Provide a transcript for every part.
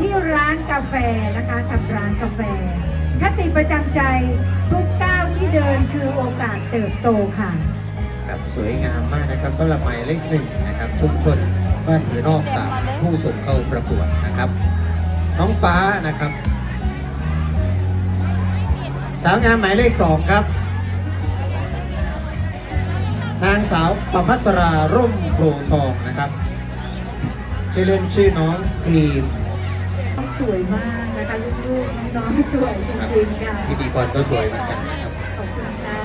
ที่ร้านกาแฟนะคะทำร้านกาแฟคติประจำใจทุกก้าวที่เดินคือโอกาสเติบโตค่ะ ครับสวยงามมากนะครับสำหรับหมายเลขหนึ่งนะครับชุมชนบ้านผือนอกสามผู้ส่งเข้าประกวดนะครับ น้องฟ้านะครับ สาวงามหมายเลขสองครับ นางสาวประพัสราร่มโพทองนะครับชื่อเล่นชื่อน้องครีม สวยมากนะคะลูกๆน้องๆสวยจริงๆค่ะพิธีกรก็สวยเหมือนกันนะครับขอบคุณค่ะ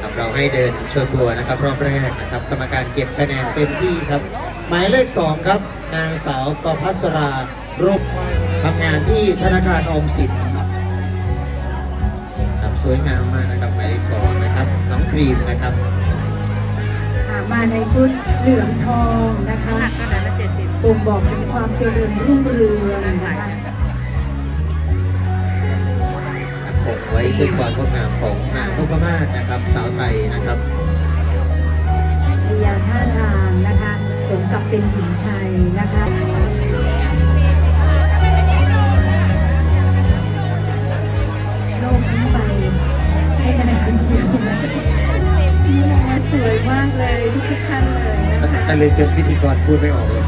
ครับเราให้เดินโชว์ตัวนะครับ รอบแรกนะครับ กรรมการเก็บคะแนนเต็มที่ครับ หมายเลขสองครับ นางสาวประพัสรารุปทำงานที่ธนาคารออมสินครับสวยงามมากนะครับหมายเลขสองนะครับน้องครีมนะครับ มาในชุดเหลืองทองนะคะหนักขนาดละเจ็ดสิบบ่งบอกถึงความเจริญรุ่งเรืองนะคะคงไว้ซึ่งความงดงามของนางนพมาศนะครับ สาวไทยนะครับมียาท่าทางนะคะ สมกับเป็นหญิงไทยนะคะ มากเลยทุกๆท่านเลยนะคะแต่เลยเกินพิธีกรพูดไม่ออกเลย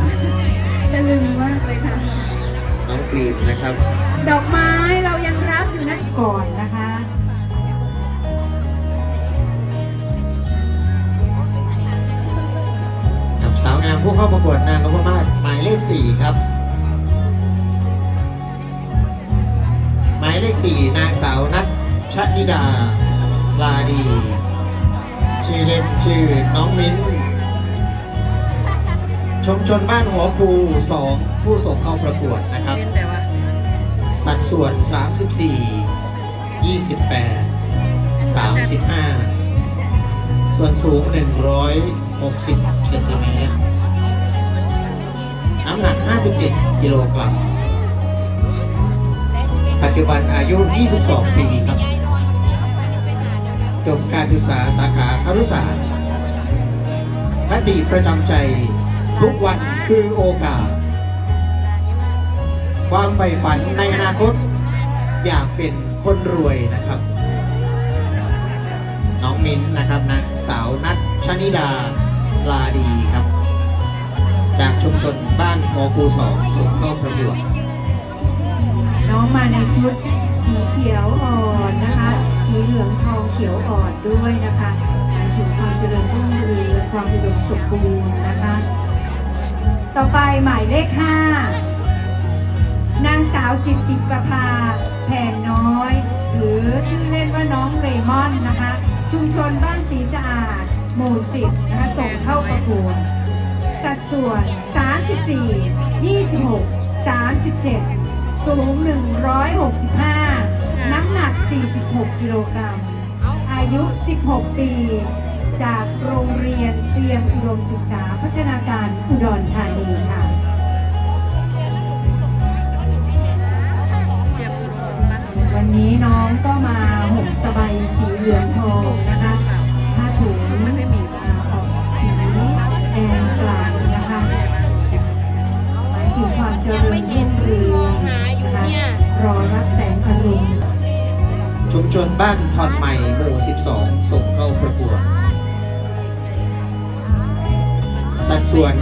ตะลึงมากเลยค่ะ น้องครีมนะครับ ดอกไม้เรายังรับอยู่นะก่อนนะคะ กับสาวงามผู้เข้าประกวดนางนพมาศหมายเลขสี่ครับ หมายเลขสี่นางสาวนัทชนิดาลาดี ชื่อเล่นชื่อน้องมิ้น ชมชนบ้านหัวคูสองผู้ส่งเข้าประกวดนะครับเป็นแบบว่าสัดส่วน 34 28 35 ส่วนสูง 160เซนติเมตรน้ำหนัก 57 กิโลกรัม ปัจจุบันอายุ 22 ปีครับ จบการศึกษาสาขาครุศาสตร์คติประจำใจทุกวันคือโอกาส ความใฝ่ฝันในอนาคต อยากเป็นคนรวยนะครับ น้องมิ้นนะครับนางสาวนัทชนิดาลาดีครับ จากชุมชนบ้านมอคูสองส่งเข้าประกวดน้องมาในชุดสีเขียวอ่อนนะคะ สีเหลืองทองเขียวอ่อนด้วยนะคะหมายถึงความเจริญรุ่งเรืองความอุดมสมบูรณ์นะคะ ต่อไปหมายเลขห้านางสาวจิตติประภาแผ่นน้อย หรือชื่อเล่นว่าน้องเลมอนนะคะ ชุมชนบ้านสีสะอาด หมู่สิบนะคะส่งเข้าประกวดสัดส่วน 34 26 37 สูง 165 น้ำหนัก 46 กิโลกรัม อายุ 16 ปี จากโรงเรียนเตรียมอุดมศึกษาพัฒนาการอุดรธานีค่ะเรียบคือสูงมันวันนี้น้องก็มาห่มสบายสีเหลืองทองนะคะผ้าถุง ชนบ้านทอนใหม่หมู่ 12 ส่งเข้าประกวด สัดส่วน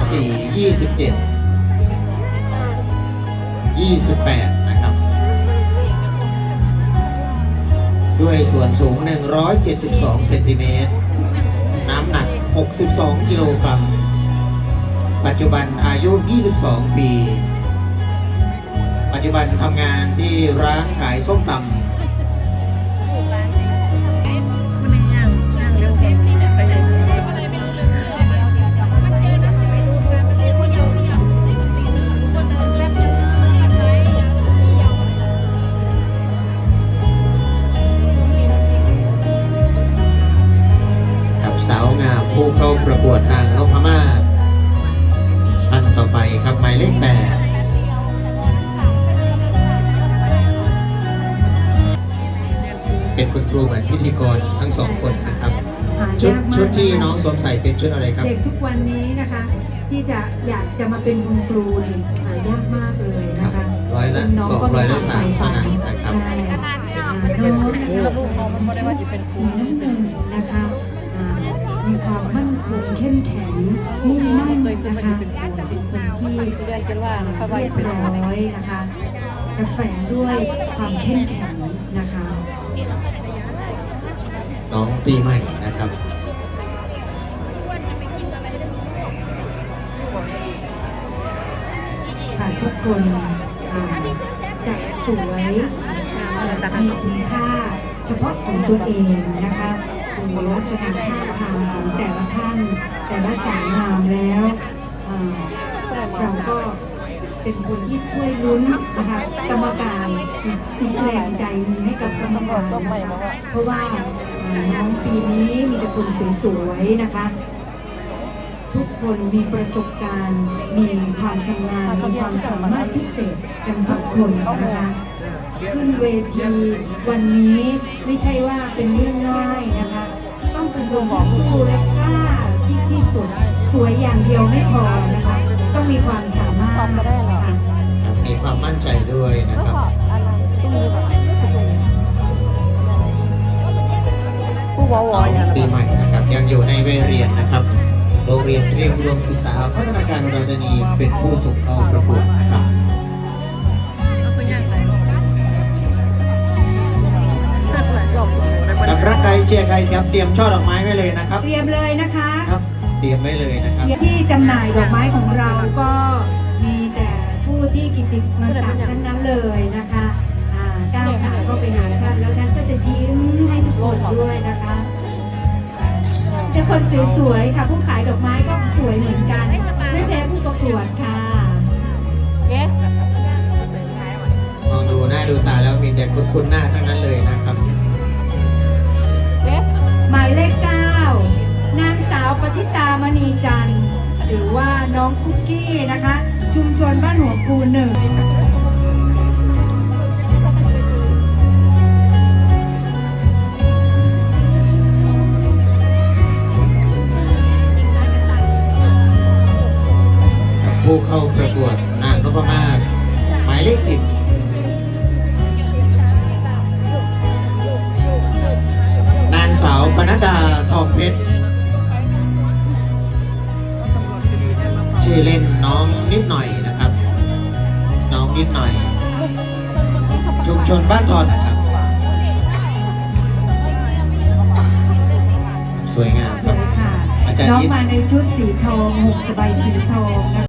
34 27 28 นะครับ ด้วยส่วนสูง 172 เซนติเมตร น้ำหนัก 62 กิโลกรัม ปัจจุบันอายุ 22 ปี ปัจจุบันทำงานที่ร้านขายส้มตำ ที่ะคะน้องสวมใส่เป็นชุดอะไรครับ เด็กทุกวันนี้นะคะ ที่จะอยากจะมาเป็นคุณครูเนี่ยหายากมากเลยนะคะร้อยละน้สองก็ร้อยละมีสามควเท่านั้นใฝ่นะครับใช่อ่าน้องนะคะลูกเขามันไม่ได้ว่าจะเป็นครูสีน้ำเงินนะคะอ่ามีความมั่นคงเข้มแข็งมุ่งมั่นนะคะเป็นคนที่เรียนกันว่าเขาว่าเรียจะบเป็นร้อยนะคะกระแฝงด้วยความเข้มแข็งนะคะ น้องปีใหม่นะครับ ค่ะทุกคนอ่าจะสวยมีคุณค่าเฉพาะของตัวเองนะคะดูลักษณะท่าทางของแต่ละท่าน แต่ละสายงามแล้วเราก็เป็นคนที่ช่วยลุ้นนะคะกรรมการอีกแรงใจหนึงให้กับกรรมการนะคะเพราะว่าอ่าน้องปีนี้มีแต่คนสวยๆนะคะ ทุกคนมีประสบการณ์ มีความชำนาญมีความสามารถพิเศษกันทุกคนนะคะขึ้นเวทีวันนี้ไม่ใช่ว่าเป็นเรื่องง่ายนะคะ ต้องเป็นคนที่สู้และกล้าซิที่สุด สวยอย่างเดียวไม่พอนะคะ ต้องมีความสามารถนะคะครับมีความมั่นใจด้วยนะครับผู้วอวน้อองอย่างปีใหม่นะครับ ยังอยู่ในวัยเรียนนะครับ โรงเรียนเตรียมอุดมศึกษาพัฒนาการอุดรธานีเป็นผู้ส่งเข้าประกวดนะครับก็คือย่างไรหักหลายรอบกับรักใครเชียร์ใครครับเตรียมช่อดอกไม้ไว้เลยนะครับ เตรียมเลยนะคะครับเตรียมไว้เลยนะครับ ที่จำหน่ายดอกไม้ของเราก็มีแต่ผู้ที่กิตติมศักดิ์ทั้งนั้นเลยนะคะอ่าก้าวขาเข้าไปหาท่านแล้วท่านก็จะยิ้มให้ทุกคนด้วยนะคะ เป็นคนสวยๆค่ะ ผู้ขายดอกไม้ก็สวยเหมือนกัน ไม่แพ้ผู้ประกวดค่ะเอ๊ะมองดูหน้าดูตาแล้วมีแต่คุ้นๆหน้าทั้งนั้นเลยนะครับเอ๊ะหมายเลขเก้านางสาวปฏิตามณีจันทร์ หรือว่าน้องคุกกี้นะคะ ชุมชนบ้านหัวคูหนึ่ง ผู้เข้าประกวดนางนพมาศหมายเลขสิบนางสาวปนัดดาทองเพชร ชื่อเล่นน้องนิดหน่อยนะครับ น้องนิดหน่อย ชุมชนบ้านทอนนะครับ สวยงามสครัวบยค่ะอาจารย์น้องยิ้มมาในชุดสีทองห่มสบายสีทองนะคะ